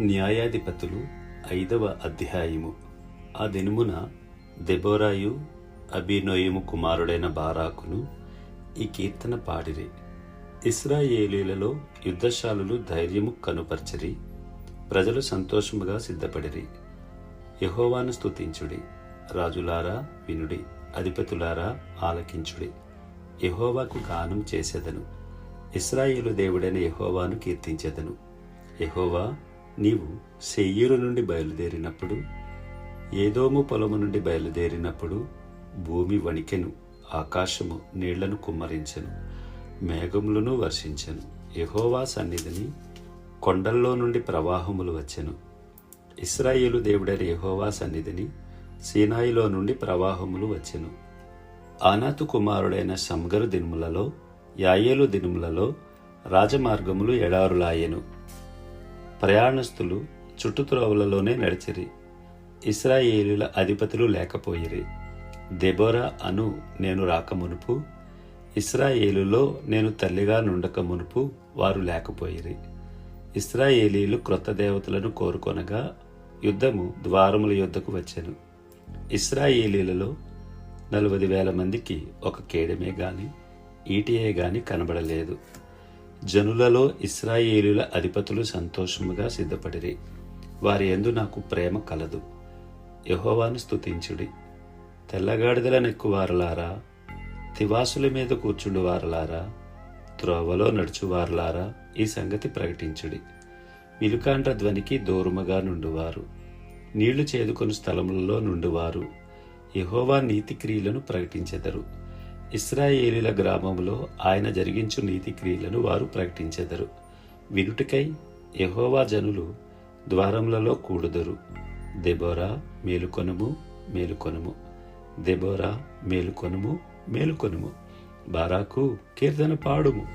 న్యాయాధిపతులు ఐదవ అధ్యాయము. ఆ దినమున దెబోరాయు అభినోయము కుమారుడైన బారాకును ఈ కీర్తన పాడిరి. ఇస్రాయేలీలలో యుద్ధశాలులు ధైర్యము కనుపర్చరి ప్రజలు సంతోషముగా సిద్ధపడిరి. యహోవాను స్తుతించుడి రాజులారా వినుడి అధిపతులారా ఆలకించుడి. యహోవాకు గానం చేసేదను. ఇస్రాయేలు దేవుడైన యహోవాను కీర్తించెదను. యహోవా నీవు సెయ్యూరు నుండి బయలుదేరినప్పుడు ఏదోము పొలము నుండి బయలుదేరినప్పుడు భూమి వణికెను ఆకాశము నీళ్ళను కుమ్మరించెను మేఘములను వర్షించెను. యహోవా సన్నిధిని కొండల్లో నుండి ప్రవాహములు వచ్చెను. ఇస్రాయేలు దేవుడైన యహోవా సన్నిధిని సీనాయిలో నుండి ప్రవాహములు వచ్చెను. ఆనాతు కుమారుడైన సంగరు దినుములలో యాయేలు దినుములలో రాజమార్గములు ఎడారులాయెను. ప్రయాణస్తులు చుట్టుత్రోవలలోనే నడిచిరి. ఇస్రాయేలుల అధిపతులు లేకపోయిరి. దెబోరా అను నేను రాకమునుపు ఇస్రాయేలులో నేను తల్లిగా నుండక మునుపు వారు లేకపోయిరి. ఇస్రాయేలీలు క్రొత్త దేవతలను కోరుకొనగా యుద్ధము ద్వారముల యుద్ధకు వచ్చాను. ఇస్రాయేలీలలో నలభై వేల మందికి ఒక కేడమే గాని ఈటియే గాని కనబడలేదు. జనులలో ఇస్రాయేలుల అధిపతులు సంతోషముగా సిద్ధపడిరి. వారి ఎందు నాకు ప్రేమ కలదు. యహోవాను స్తుతించుడి. తెల్లగాడిదల నెక్కువారలారా తివాసుల మీద కూర్చుండు వారలారా. త్రోవలో నడుచువారలారా ఈ సంగతి ప్రకటించుడి. విలుకాండ్ర ధ్వనికి దూరముగా నుండువారు. నీళ్ళు చేదుకొని స్థలములలో నుండువారు. యహోవా నీతి క్రియలను ప్రకటించెదరు. ఇస్రాయేలీల గ్రామములో ఆయన జరిగించు నీతి క్రియలను వారు ప్రకటించెదరు. వినుటికై యహోవా జనులు ద్వారములలో కూడుదరు. దెబోరా మేలుకొనుము మేలుకొనుము. దెబోరా మేలుకొనుము మేలుకొనుము. బారాకు కీర్తన పాడుము.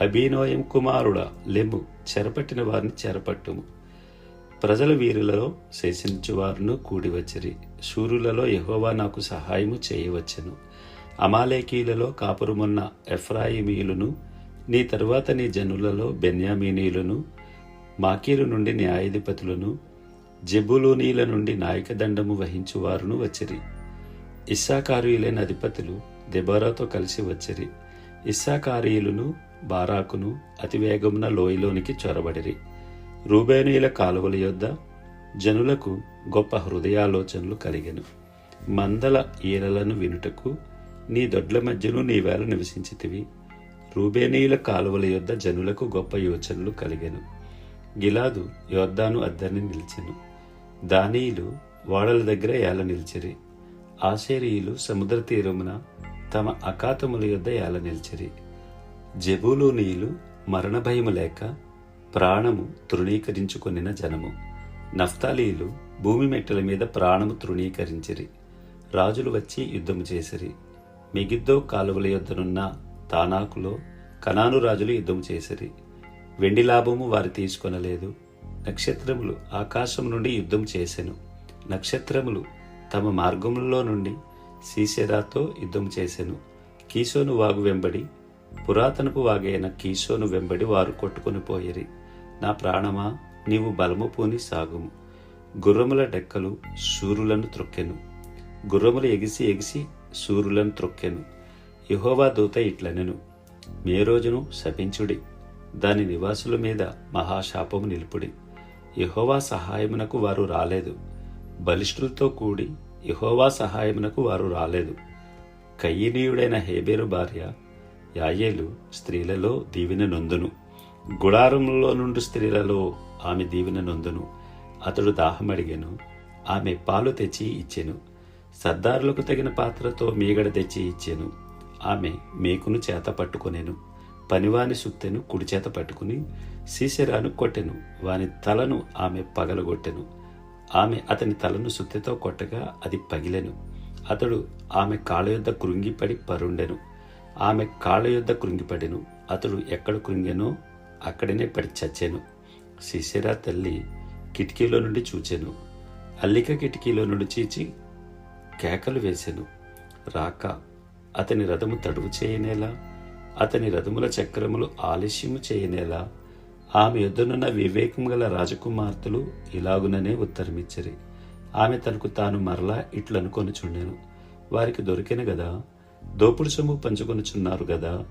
అభినోయం కుమారుడా లెమ్ము చెరపట్టిన వారిని చెరపట్టుము. ప్రజల వీరులలో శేషించువారును కూడివచ్చరి. శూరులలో యహోవా నాకు సహాయము చేయవచ్చును. అమాలేకీలలో కాపురమున్న ఎఫ్రాయిమీయులను నీ తరువాత నీ జనులలో బెన్యామీనీయులను మాకీరు నుండి న్యాయాధిపతులను జెబులూనీల నుండి నాయకదండము వహించువారును వచ్చిరి. ఇస్సాకారీయులైన అధిపతులు దెబారాతో కలిసి వచ్చిరి. ఇస్సాకారీయులను బారాకును అతివేగమున లోయలోనికి చొరబడిరి. రూబేనీయుల కాలువల యొద్ద జనులకు గొప్ప హృదయాలోచనలు కలిగెను. మందల ఈలలను వినుటకు నీ దొడ్ల మధ్యను నీవేళ నివసించితివి. రూబేనీయుల కాలువల యొద్ద జనులకు గొప్ప యోచనలు కలిగెను. గిలాదు యోద్ధాను అద్దరిని నిలిచెను. దానీయులు వాడల దగ్గర ఏల నిలిచిరి. ఆశేరీయులు సముద్ర తీరమున తమ అకాతముల యొద్ద ఏల నిలిచిరి. జబూలూనీయులు మరణ భయము లేక ప్రాణము తృణీకరించుకొనిన జనము. నఫ్తాలీలు భూమి మెట్టల మీద ప్రాణము తృణీకరించిరి. రాజులు వచ్చి యుద్ధము చేసిరి. మిగిద్దో కాలువల యొద్దనున్న తానాకులో కనాను రాజులు యుద్ధం చేసిరి. వెండి లాభము వారు తీసుకొనలేదు. నక్షత్రములు ఆకాశం నుండి యుద్ధం చేసెను. నక్షత్రములు తమ మార్గములలో నుండి సీసెరాతో యుద్ధం చేసెను. కీసోను వాగు వెంబడి పురాతనపు వాగైన కీసోను వెంబడి వారు కొట్టుకొని పోయిరి. నా ప్రాణమా నీవు బలము పూని సాగుము. గుర్రముల డెక్కలు శూరులను త్రొక్కెను. గుర్రములు ఎగిసి ఎగిసి శూరులను త్రొక్కెను. యహోవా దూత ఇట్లనెను. మే రోజును శపించుడి. దాని నివాసుల మీద మహాశాపము నిలుపుడి. యహోవా సహాయమునకు వారు రాలేదు. బలిష్ఠులతో కూడి యహోవా సహాయమునకు వారు రాలేదు. కయ్యనీయుడైన హేబేరు భార్య యాయేలు స్త్రీలలో దీవెన నొందును. గుడారంలో నుండి స్త్రీలలో ఆమె దీవెన నొందును. అతడు దాహమడిగెను. ఆమె పాలు తెచ్చి ఇచ్చెను. సర్దారులకు తగిన పాత్రతో మీగడ తెచ్చి ఇచ్చాను. ఆమె మేకును చేత పట్టుకొనేను. పనివాని సుత్తెను కుడి చేత పట్టుకుని సీసెరాను కొట్టెను. వాని తలను ఆమె పగలగొట్టెను. ఆమె అతని తలను సుత్తెతో కొట్టగా అది పగిలెను. అతడు ఆమె కాళ్ళ యొద్ద కృంగిపడి పరుండెను. ఆమె కాళ్ళ యొద్ద కృంగిపడెను. అతడు ఎక్కడ కృంగెనో అక్కడనే పడి చచ్చెను. సిసిరా తల్లి కిటికీలో నుండి చూచెను. అల్లిక కిటికీలో నుండి చీచి కేకలు వేసెను. రాక అతని రథము తడువు చేయనేలా అతని రథముల చక్రములు ఆలస్యము చేయనేలా ఆమె ఎదురున్న వివేకం గల రాజకుమార్తెలు ఇలాగుననే ఉత్తరమిచ్చరి. ఆమె తనకు తాను మరలా ఇట్లనుకొని చుండెను వారికి దొరికిన గదా దోపుడు సొమ్ము పంచుకొనుచున్నారు గదా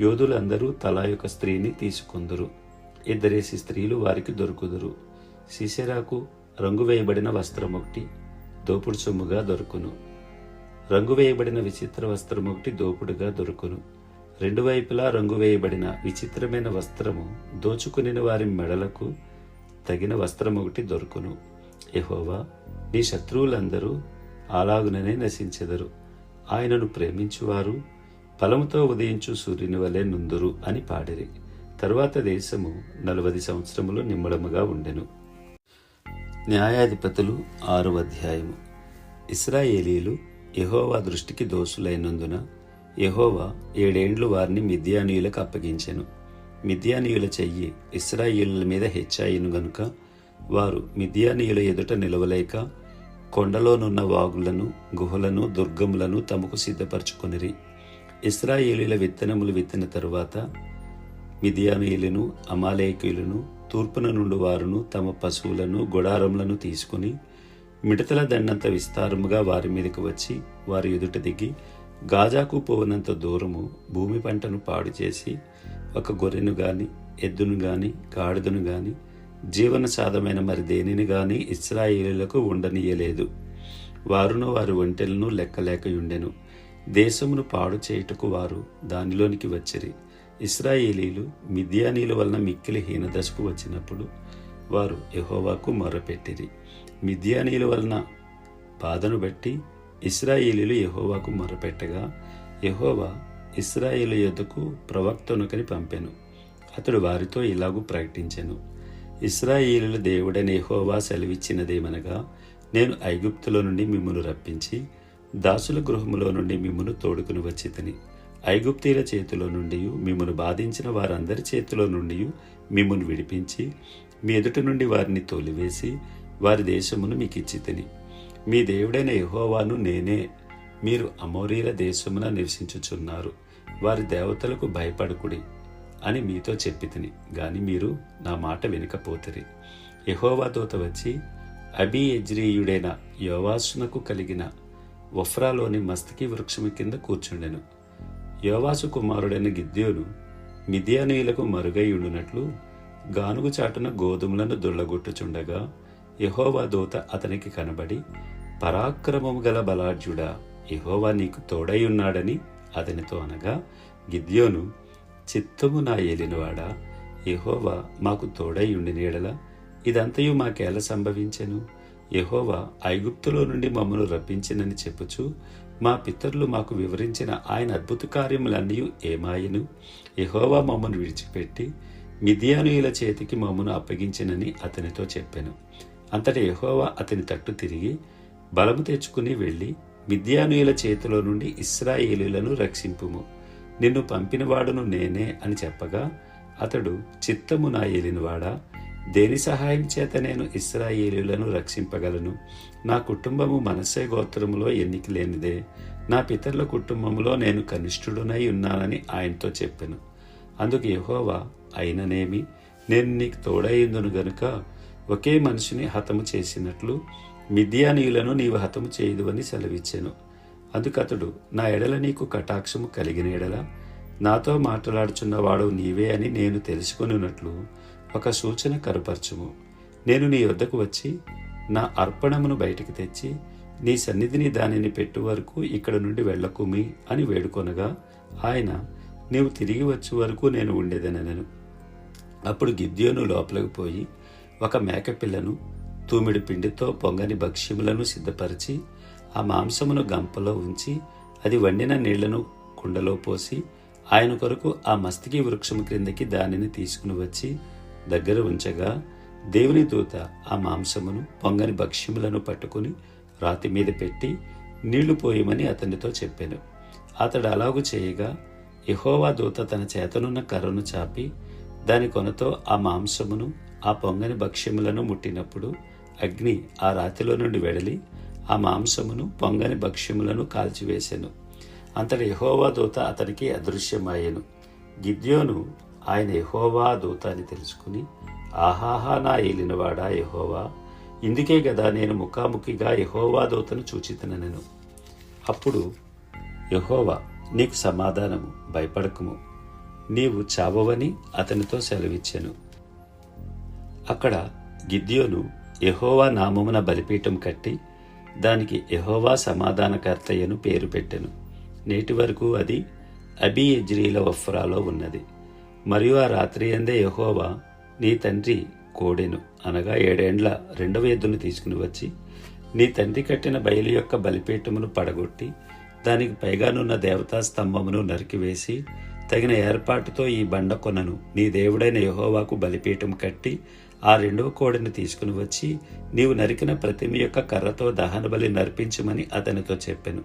యోధులందరూ తలా యొక్క స్త్రీని తీసుకుందురు. ఇద్దరేసి స్త్రీలు వారికి దొరుకుదురు. సిసెరాకు రంగు వేయబడిన వస్త్రం ఒకటి దోపుడు సొమ్ముగా దొరుకును. రంగు వేయబడిన విచిత్ర వస్త్రం ఒకటి దోపుడుగా దొరుకును. రెండు వైపులా రంగు వేయబడిన విచిత్రమైన వస్త్రము దోచుకుని వారి మెడలకు తగిన వస్త్రం ఒకటి దొరుకును. ఎహోవా నీ శత్రువులందరూ అలాగుననే నశించెదరు. ఆయనను ప్రేమించువారు ఫలముతో ఉదయించు సూర్యుని వలె నుందురు అని పాడిరి. తరువాత దేశము నలభై సంవత్సరములు నిమ్మడముగా ఉండెను. న్యాయాధిపతులు ఆరు అధ్యాయము. ఇస్రాయేలీలు యహోవా దృష్టికి దోషులైనందున యహోవా ఏడేండ్లు వారిని మిథ్యానీయులకు అప్పగించెను. మిథ్యానీయుల చెయ్యి ఇస్రాయేలుల మీద హెచ్చాయిను గనుక వారు మిథ్యానీయుల ఎదుట నిలవలేక కొండలోనున్న వాగులను గుహలను దుర్గములను తమకు సిద్ధపరచుకొనిరి. ఇస్రాయేలీల విత్తనములు విత్తిన తరువాత మిథియానీయులను అమాలేకీయులను తూర్పున నుండి వారును తమ పశువులను గుడారములను తీసుకుని మిడతల దండంత విస్తారముగా వారి మీదకు వచ్చి వారి ఎదుట దిగి గాజాకు పోవనంత దూరము భూమి పంటను పాడు చేసి ఒక గొర్రెను గాని ఎద్దును గాని గాడిదను గాని జీవన సాధమైన మరి దేనిని గాని ఇస్రాయేలులకు ఉండనీయలేదు. వారును వారి ఒంటెలను లెక్కలేకయుండెను దేశమును పాడు చేయుటకు వారు దానిలోనికి వచ్చిరి. ఇస్రాయేలీలు మిద్యానీల వలన మిక్కిలి హీనదశకు వచ్చినప్పుడు వారు యహోవాకు మొరపెట్టిరి మిద్యానీల వలన బాధను బట్టి ఇస్రాయేలీలు యహోవాకు మొరపెట్టగా యహోవా ఇస్రాయేలు యొద్దకు ప్రవక్తనుకని పంపెను. అతడు వారితో ఇలాగూ ప్రకటించెను. ఇస్రాయేలుల దేవుడైన యహోవా సెలవిచ్చినదేమనగా నేను ఐగుప్తులో నుండి మిమ్మును రప్పించి దాసుల గృహములో నుండి మిమ్మును తోడుకుని వచ్చి ఐగుప్తీల చేతిలో నుండి మిమ్మను బాధించిన వారందరి చేతిలో నుండి మిమ్మను విడిపించి మీ ఎదుట నుండి వారిని తోలివేసి వారి దేశమును మీకు ఇచ్చి తిని మీ దేవుడైన యహోవాను నేనే. మీరు అమోరీల దేశమున నివసించుచున్నారు. వారి దేవతలకు భయపడకుడి అని మీతో చెప్పి తిని గాని మీరు నా మాట వినకపోతిరి. యహోవా దూత వచ్చి అబీ ఎజ్రీయుడైన యోవాసునకు కలిగిన వఫ్రాలోని మస్తకి వృక్షము కింద కూర్చుండెను. యోవాసు కుమారుడైన గిద్యోను మిదియానీయులకు మరుగైయుండునట్లు గానుగు చాటున గోధుమలను దుళ్ళగొట్టుచుండగా యహోవా దూత అతనికి కనబడి పరాక్రమము గల బలాఢ్యుడా యహోవా నీకు తోడై ఉన్నాడని అతనితో అనగా గిద్యోను చిత్తము నా ఏలినవాడా? యహోవా మాకు తోడై ఉండి ఎడల ఇదంతయు మాకేల సంభవించెను? యహోవా ఐగుప్తులో నుండి మమ్మను రప్పించినని చెప్పుచు మా పితరులు మాకు వివరించిన ఆయన అద్భుత కార్యములన్నీ ఏమాయను? యహోవా మమ్మను విడిచిపెట్టి మిథియానుయుల చేతికి మమ్మను అప్పగించినని అతనితో చెప్పాను. అంతటి యహోవా అతని తట్టు తిరిగి బలము తెచ్చుకుని వెళ్ళి మిద్యానుయుల చేతిలో నుండి ఇస్రాయేలీలను రక్షింపుము. నిన్ను పంపినవాడును నేనే అని చెప్పగా అతడు చిత్తము నా ఏలినవాడా? దేని సహాయం చేత నేను ఇస్రాయేలులను రక్షింపగలను? నా కుటుంబము మనస్సే గోత్రములో ఎన్నిక లేనిదే నా పితరుల కుటుంబంలో నేను కనిష్ఠుడునై ఉన్నానని ఆయనతో చెప్పాను. అందుకు యహోవా అయిననేమి? నేను నీకు తోడైందును గనుక ఒకే మనిషిని హతము చేసినట్లు మిథ్యానీయులను నీవు హతము చేయదు అని సెలవిచ్చాను. అందుకతడు నా ఎడల నీకు కటాక్షము కలిగిన ఎడల నాతో మాట్లాడుచున్నవాడు నీవే అని నేను తెలుసుకొనున్నట్లు ఒక సూచన కరుపరచుము నేను నీ వద్దకు వచ్చి నా అర్పణమును బయటికి తెచ్చి నీ సన్నిధిని దానిని పెట్టు వరకు ఇక్కడ నుండి వెళ్ళకుమి అని వేడుకొనగా ఆయన నీవు తిరిగి వచ్చే వరకు నేను ఉండేదనను అప్పుడు గిద్యోను లోపలికి పోయి ఒక మేకపిల్లను తూమిడి పిండితో పొంగని భక్ష్యములను సిద్ధపరిచి ఆ మాంసమును గంపలో ఉంచి అది వండిన నీళ్ళను కుండలో పోసి ఆయన కొరకు ఆ మస్తికి వృక్షము క్రిందకి దానిని తీసుకుని వచ్చి దగ్గర ఉంచగా దేవుని దూత ఆ మాంసమును పొంగని భక్ష్యములను పట్టుకుని రాతి మీద పెట్టి నీళ్ళు పోయమని అతనితో చెప్పాను. అతడు అలాగు చేయగా యహోవా దూత తన చేతనున్న కర్రను చాపి దాని కొనతో ఆ మాంసమును ఆ పొంగని భక్ష్యములను ముట్టినప్పుడు అగ్ని ఆ రాతిలో నుండి వెడలి ఆ మాంసమును పొంగని భక్ష్యములను కాల్చివేశాను అంతటి యహోవా దూత అతనికి అదృశ్యమాయెను. గిద్యోను ఆయన యహోవా దూత అని తెలుసుకుని ఆహాహా నా ఏలినవాడా యహోవా? ఇందుకే కదా నేను ముఖాముఖిగా యహోవా దూతను చూచితనను అప్పుడు యహోవా నీకు సమాధానము భయపడకము. నీవు చావవని అతనితో సెలవిచ్చాను. అక్కడ గిద్యోను యహోవా నామమున బలిపీఠం కట్టి దానికి యహోవా సమాధానకర్తయ్యను పేరు పెట్టెను. నేటి వరకు అది అబీ ఎజ్రీల వఫ్రాలో ఉన్నది. మరియు ఆ రాత్రి అందే యహోవా నీ తండ్రి కోడెను అనగా ఏడేండ్ల రెండవ ఎద్దును తీసుకుని వచ్చి నీ తండ్రి కట్టిన బయలు యొక్క బలిపీఠమును పడగొట్టి దానికి పైగానున్న దేవతా స్తంభమును నరికివేసి తగిన ఏర్పాటుతో ఈ బండ కొనను. నీ దేవుడైన యహోవాకు బలిపీఠం కట్టి ఆ రెండవ కోడిని తీసుకుని వచ్చి నీవు నరికిన ప్రతిమ యొక్క కర్రతో దహన బలి నర్పించమని అతనితో చెప్పాను.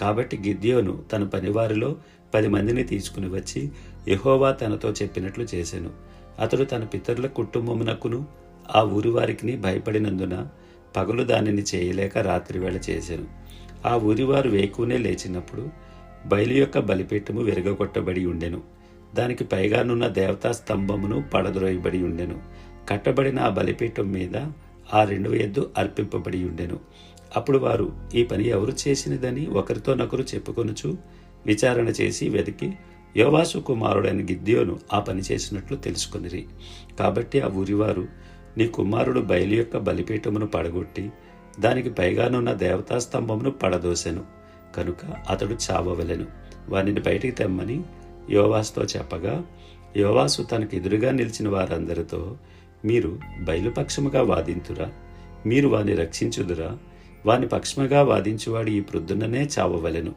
కాబట్టి గిద్యోను తన పనివారిలో పది మందిని తీసుకుని వచ్చి యహోవా తనతో చెప్పినట్లు చేశాను. అతడు తన పితరుల కుటుంబమునకును ఆ ఊరి వారికి భయపడినందున పగలు దానిని చేయలేక రాత్రివేళ చేశాను. ఆ ఊరివారు వేకునే లేచినప్పుడు బయలు యొక్క బలిపీఠము విరగగొట్టబడి ఉండెను. దానికి పైగానున్న దేవతా స్తంభమును పడద్రోయబడి ఉండెను. కట్టబడిన ఆ బలిపీఠం మీద ఆ రెండు ఎద్దు అర్పింపబడి ఉండెను. అప్పుడు వారు ఈ పని ఎవరు చేసినదని ఒకరితోనొకరు చెప్పుకొనుచు విచారణ చేసి వెతికి యోవాసు కుమారుడైన గిద్యోను ఆ పని చేసినట్లు తెలుసుకొనిరి. కాబట్టి ఆ ఊరివారు నీ కుమారుడు బయలు యొక్క బలిపీఠమును పడగొట్టి దానికి పైగానున్న దేవతా స్తంభమును పడదోసెను. కనుక అతడు చావవలెను. వానిని బయటికి తెమ్మని యోవాసుతో చెప్పగా యోవాసు తనకు ఎదురుగా నిలిచిన వారందరితో మీరు బయలుపక్షముగా వాదింతురా. మీరు వాని రక్షించుదురా. వాని పక్షముగా వాదించువాడు ఈ ప్రొద్దుననే చావవలెను.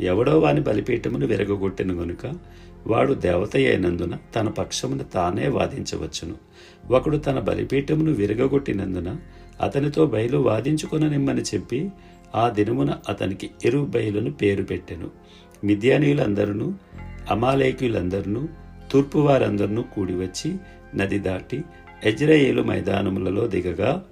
ఎవడో వాని బలిపీఠమును విరగొట్టెను గనుక వాడు దేవత అయినందున తన పక్షమును తానే వాదించవచ్చును. ఒకడు తన బలిపీఠమును విరగొట్టినందున అతనితో బయలు వాదించుకొననిమ్మని చెప్పి ఆ దినమున అతనికి ఎరు బయలును పేరు పెట్టెను. మిద్యానీయులందరూ అమాలేకులందరూ తూర్పు వారందరూ కూడివచ్చి నది దాటి ఎజ్రయేలు మైదానములలో దిగగా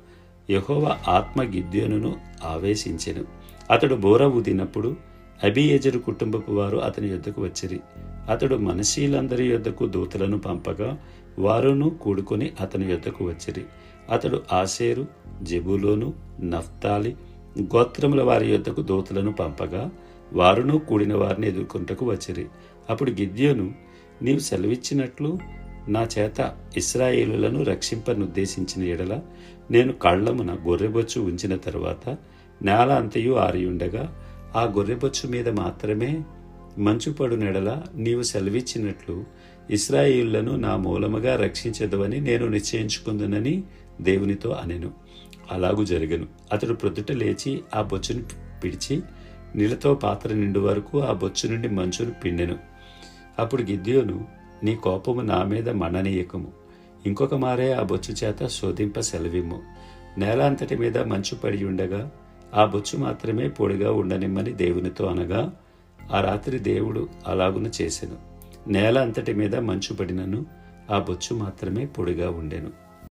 యహోవ ఆత్మ గిద్యోనును ఆవేశించెను. అతడు బోర ఊదినప్పుడు అబియజరు కుటుంబపు వారు అతని యొద్దకు వచ్చిరి. అతడు మనశీలందరి యొద్దకు దూతలను పంపగా వారును కూడుకొని అతని యొద్దకు వచ్చిరి. అతడు ఆసేరు జెబులోను నఫ్తాలి గోత్రముల వారి యొద్దకు దూతలను పంపగా వారును కూడిన వారిని ఎదుర్కొంటకు వచ్చిరి. అప్పుడు గిద్యోను నీవు సెలవిచ్చినట్లు నా చేత ఇస్రాయేలులను రక్షింపనుద్దేశించిన ఎడల నేను కళ్ళమున గొర్రెబొచ్చు ఉంచిన తర్వాత నేల అంతయు ఆరియుండగా ఆ గొర్రెబొచ్చు మీద మాత్రమే మంచు పడునెడల నీవు సెలవిచ్చినట్లు ఇస్రాయిళ్ళను నా మూలముగా రక్షించదవని నేను నిశ్చయించుకుందునని దేవునితో అనెను. అలాగూ జరగను. అతడు ప్రొద్దుట లేచి ఆ బొచ్చును పిడిచి నీళ్ళతో పాత్ర నిండు వరకు ఆ బొచ్చు నుండి మంచును పిండెను. అప్పుడు గిద్యోను నీ కోపము నా మీద మననీయకము ఇంకొక మారే ఆ బొచ్చు చేత శోధింప సెలవిమ్ము నేల అంతటి మీద మంచు పడి ఉండగా ఆ బొచ్చు మాత్రమే పొడిగా ఉండనిమ్మని దేవునితో అనగా ఆ రాత్రి దేవుడు అలాగున చేసెను. నేల అంతటి మీద మంచు పడినను ఆ బొచ్చు మాత్రమే పొడిగా ఉండెను.